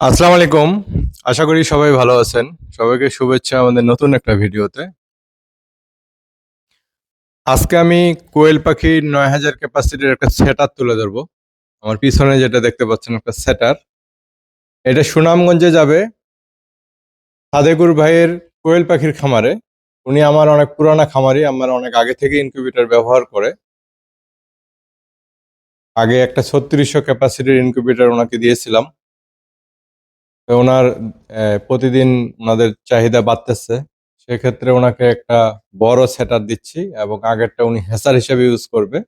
আসসালামু আলাইকুম। আশা করি সবাই ভালো আছেন। সবাইকে শুভেচ্ছা আমাদের নতুন একটা ভিডিওতে। আজকে আমি কোয়েল পাখির নয় হাজার ক্যাপাসিটির একটা সেটার তুলে ধরবো। আমার পিছনে যেটা দেখতে পাচ্ছেন একটা সেটার এটা সুনামগঞ্জে যাবে সাদেকুর ভাইয়ের কোয়েল পাখির খামারে। উনি আমার অনেক পুরানা খামারি, আমার অনেক আগে থেকে ইনকিউবেটর ব্যবহার করে। আগে একটা ছত্রিশশো ক্যাপাসিটির ইনকিউবেটর ওনাকে দিয়েছিলাম। তো ওনার প্রতিদিন ওনাদের চাহিদা বাড়তেছে। সেক্ষেত্রে ওনাকে একটা বড় সেটার দিচ্ছি এবং আগেরটা উনি হেসার হিসেবে ইউজ করবে।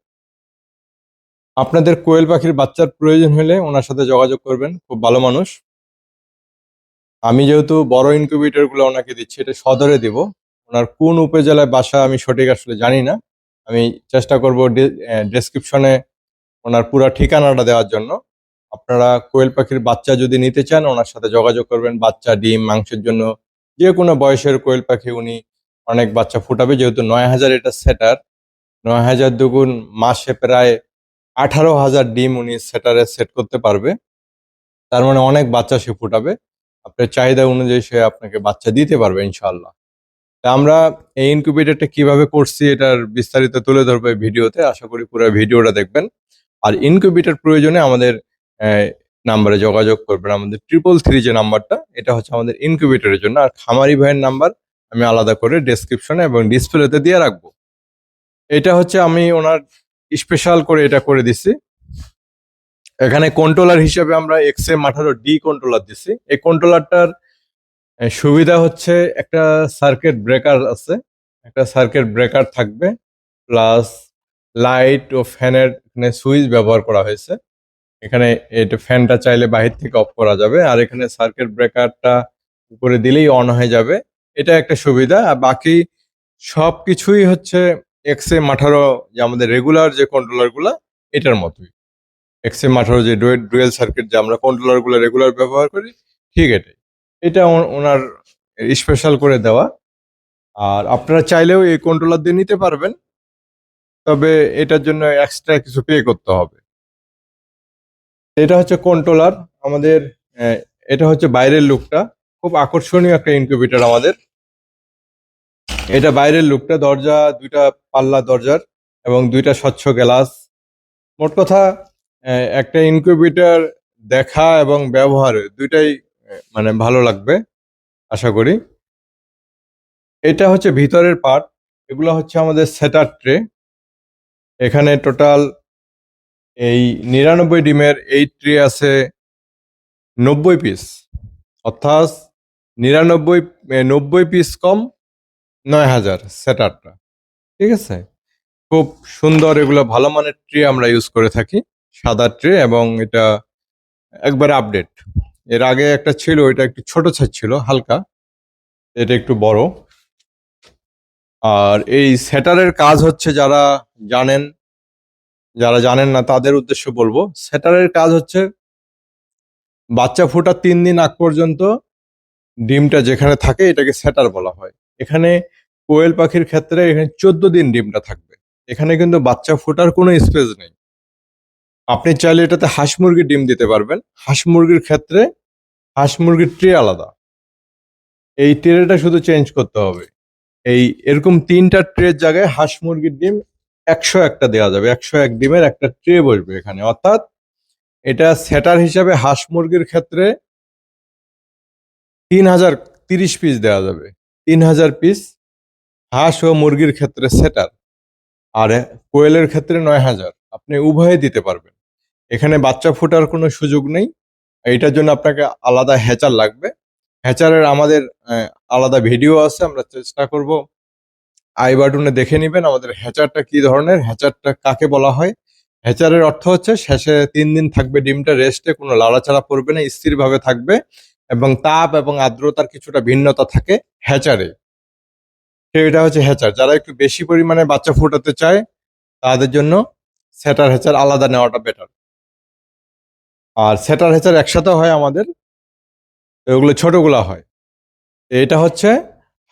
আপনাদের কোয়েল পাখির বাচ্চার প্রয়োজন হলে ওনার সাথে যোগাযোগ করবেন, খুব ভালো মানুষ। আমি যেহেতু বড় ইনকিউবেটরগুলো ওনাকে দিচ্ছি, এটা সদরে দিব। ওনার কোন উপজেলায় বাসা আমি সঠিক আসলে জানি না। আমি চেষ্টা করব ডেসক্রিপশনে ওনার পুরো ঠিকানাটা দেওয়ার জন্য। আপনারা কোয়েল পাখির বাচ্চা যদি নিতে চান, ওনার সাথে যোগাযোগ করবেন। বাচ্চা, ডিম, মাংসের জন্য যে কোনো বয়সের কোয়েল পাখি উনি অনেক বাচ্চা ফুটাবে। যেহেতু নয় হাজার এটা সেটার নয় হাজার দুগুণ মাসে প্রায় আঠারো হাজার ডিম উনি সেটারে সেট করতে পারবে। তার মানে অনেক বাচ্চা সে ফুটাবে। আপনার চাহিদা অনুযায়ী সে আপনাকে বাচ্চা দিতে পারবে ইনশাল্লাহ তা আমরা এই ইনকিউবেটরটা কীভাবে করছি এটার বিস্তারিত তুলে ধরবো ভিডিওতে। আশা করি পুরো ভিডিওটা দেখবেন। আর ইনকিউবেটর প্রয়োজনে আমাদের নাম্বারে যোগাযোগ করবেন। আমাদের ট্রিপল থ্রি যে নাম্বারটা এটা হচ্ছে আমাদের ইনকিউবেটরের জন্য। আর খামারি ভাইয়ের নাম্বার আমি আলাদা করে ডেসক্রিপশনে এবং ডিসপ্লেতে দিয়ে রাখব। এটা হচ্ছে আমি ওনার স্পেশাল করে এটা করে দিছি। এখানে কন্ট্রোলার হিসেবে আমরা এক্স এম আঠারো ডি কন্ট্রোলার দিছি। এই কন্ট্রোলারটার সুবিধা হচ্ছে একটা সার্কিট ব্রেকার আছে। একটা সার্কিট ব্রেকার থাকবে। প্লাস লাইট ও ফ্যানের এখানে সুইচ ব্যবহার করা হয়েছে। এখানে এটা ফ্যানটা চাইলে বাহির থেকে অফ করা যাবে, আর এখানে সার্কিট ব্রেকারটা উপরে দিলেই অন হয়ে যাবে। এটা একটা সুবিধা, আর বাকি সব কিছুই হচ্ছে এক্স এম আঠারো যে আমাদের রেগুলার যে কন্ট্রোলারগুলা, এটার মতোই। এক্স এম আঠারো যে ডুয়েল সার্কিট যে আমরা কন্ট্রোলারগুলো রেগুলার ব্যবহার করি, ঠিক এটাই। এটা ওনার স্পেশাল করে দেওয়া। আর আপনারা চাইলেও এই কন্ট্রোলার দিয়ে নিতে পারবেন, তবে এটার জন্য এক্সট্রা কিছু পে করতে হবে। এটা হচ্ছে কন্ট্রোলার আমাদের এটা হচ্ছে বাইরের লুকটা খুব আকর্ষণীয় একটা ইনকিউবেটর আমাদের। এটা বাইরের লুকটা দরজা, দুইটা পাল্লা দরজার এবং দুইটা স্বচ্ছ গ্লাস মোট কথা একটা ইনকিউবেটর দেখা এবং ব্যবহার দুইটাই মানে ভালো লাগবে, আশা করি। এটা হচ্ছে ভিতরের পার্ট এগুলো হচ্ছে আমাদের সেটার ট্রে এখানে টোটাল এই নিরানব্বই ডিমের এই ট্রে আছে নব্বই পিস অর্থাৎ নিরানব্বই নব্বই পিস কম নয় হাজার সেটারটা ঠিক আছে? খুব সুন্দর এগুলো ভালো মানের ট্রে আমরা ইউজ করে থাকি, সাদা ট্রে এবং এটা একবারে আপডেট এর আগে একটা ছিল এটা একটু ছোট সাইজ ছিল, হালকা। এটা একটু বড়। আর এই সেটারের কাজ হচ্ছে যারা জানেন যারা জানেন না, তাদের উদ্দেশ্য বলব। সেটারের কাজ হচ্ছে, বাচ্চা ফোটার তিন দিন আগ পর্যন্ত ডিমটা যেখানে থাকে, এটাকে সেটার বলা হয়। এখানে কোয়েল পাখির ক্ষেত্রে এখানে চোদ্দ দিন ডিমটা থাকবে। এখানে কিন্তু বাচ্চা ফোটার কোনো স্পেস নেই। আপনি চাইলে এটাতে হাঁস মুরগির ডিম দিতে পারবেন। হাঁস মুরগির ক্ষেত্রে, হাঁস মুরগির ট্রে আলাদা। এই ট্রেটা শুধু চেঞ্জ করতে হবে। এই এরকম তিনটা ট্রের জায়গায় হাঁস মুরগির ডিম একশো একটা দেওয়া যাবে, একশো এক ডিমের একটা ট্রে বসবে এখানে। অর্থাৎ এটা সেটার হিসাবে হাঁস মুরগির ক্ষেত্রে তিন হাজার তিরিশ পিস দেওয়া যাবে। তিন হাজার পিস হাঁস ও মুরগির ক্ষেত্রে সেটার। আর কোয়েলের ক্ষেত্রে নয় হাজার। আপনি উভয়ে দিতে পারবেন। এখানে বাচ্চা ফোটার কোনো সুযোগ নেই। এইটার জন্য আপনাকে আলাদা হ্যাচার লাগবে। হ্যাচারের আমাদের আলাদা ভিডিও আছে, আমরা চেষ্টা করব আই বাটনে দেখে নেবেন আমাদের হ্যাচারটা কি ধরনের, হ্যাচারটা কাকে বলা হয়। হ্যাচারের অর্থ হচ্ছে শেষে তিন দিন থাকবে ডিমটা রেস্টে কোনো লাড়াচাড়া পড়বে না, স্থিরভাবে থাকবে এবং তাপ এবং আর্দ্রতার কিছুটা ভিন্নতা থাকে হ্যাচারে। এটা হচ্ছে হ্যাচার। যারা একটু বেশি পরিমাণে বাচ্চা ফোটাতে চায়, তাদের জন্য সেটার হ্যাচার আলাদা নেওয়াটা বেটার আর সেটার হ্যাচার একসাথে হয় আমাদের ওগুলো ছোটগুলা হয়। এটা হচ্ছে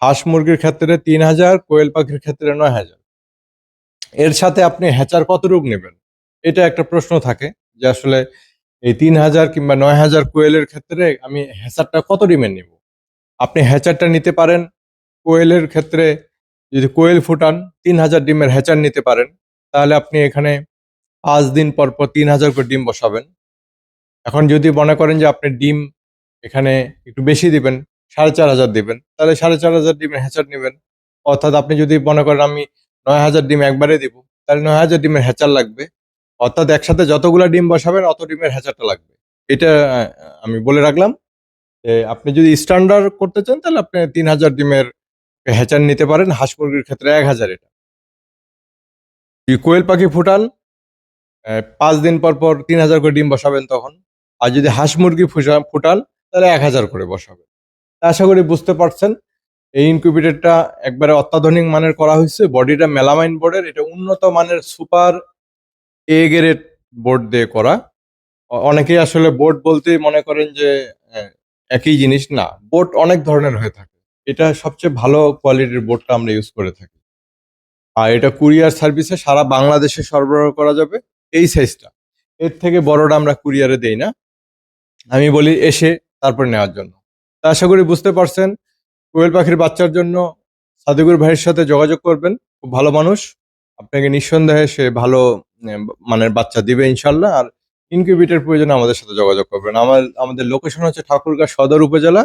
হাঁস মুরগির ক্ষেত্রে তিন হাজার, কোয়েল পাখির ক্ষেত্রে নয় হাজার। এর সাথে আপনি হ্যাচার কত রূপ নেবেন? এটা একটা প্রশ্ন থাকে যে আসলে এই তিন হাজার কিংবা নয় হাজার কোয়েলের ক্ষেত্রে আমি হ্যাচারটা কত ডিমের নিব? আপনি হ্যাচারটা নিতে পারেন, কোয়েলের ক্ষেত্রে যদি কোয়েল ফুটান, তিন হাজার ডিমের হ্যাচার নিতে পারেন, তাহলে আপনি এখানে পাঁচ দিন পর পর তিন হাজার করে ডিম বসাবেন। এখন যদি মনে করেন যে আপনি ডিম এখানে একটু বেশি দিবেন সাড়ে চার হাজার দিবেন। তাহলে সাড়ে চার হাজার ডিমের হ্যাচার নেবেন। অর্থাৎ আপনি যদি মনে করেন আমি নয় হাজার ডিম একবারে দিব, তাহলে নয় হাজার ডিমের হ্যাচার লাগবে। অর্থাৎ একসাথে যতগুলো ডিম বসাবেন, অত ডিমের হ্যাচারটা লাগবে। এটা আমি বলে রাখলাম আপনি যদি স্ট্যান্ডার্ড করতে চান, তাহলে আপনি তিন হাজার ডিমের হ্যাচার নিতে পারেন। হাঁস মুরগির ক্ষেত্রে এক হাজার এটা। কোয়েল পাখি ফুটান পাঁচ দিন পর পর তিন হাজার করে ডিম বসাবেন তখন। আর যদি হাঁস মুরগি ফুটান, তাহলে এক হাজার করে বসাবেন। আশা করি বুঝতে পারছেন, এই ইনকিউবেটরটা একবারে অত্যাধুনিক মানের করা হয়েছে। বডিটা মেলামাইন বোর্ডের এটা উন্নত মানের সুপার এ গ্রেড বোর্ড দিয়ে করা। অনেকেই আসলে বোর্ড বলতেই মনে করেন যে একই জিনিস না বোর্ড অনেক ধরনের হয়ে থাকে। এটা সবচেয়ে ভালো কোয়ালিটির বোর্ডটা আমরা ইউজ করে থাকি। আর এটা কুরিয়ার সার্ভিসে সারা বাংলাদেশে সরবরাহ করা যাবে, এই সাইজটা এর থেকে বড়টা আমরা কুরিয়ারে দেই না। আমি বলি এসে তারপর নেওয়ার জন্য। আশা করি বুঝতে পারছেন। কোয়েল পাখির বাচ্চার জন্য সাদিকুর ভাইয়ের সাথে যোগাযোগ করবেন। খুব ভালো মানুষ। আপনাকে নিঃসন্দেহে সে ভালো মানের বাচ্চা দিবে ইনশাল্লাহ আর ইনকিউবেটর প্রয়োজনে আমাদের সাথে যোগাযোগ করবেন। আমার আমাদের লোকেশন হচ্ছে ঠাকুরগাঁ সদর উপজেলা।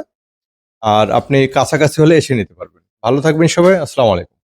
আর আপনি কাছাকাছি হলে এসে নিতে পারবেন। ভালো থাকবেন সবাই। আসসালামু আলাইকুম।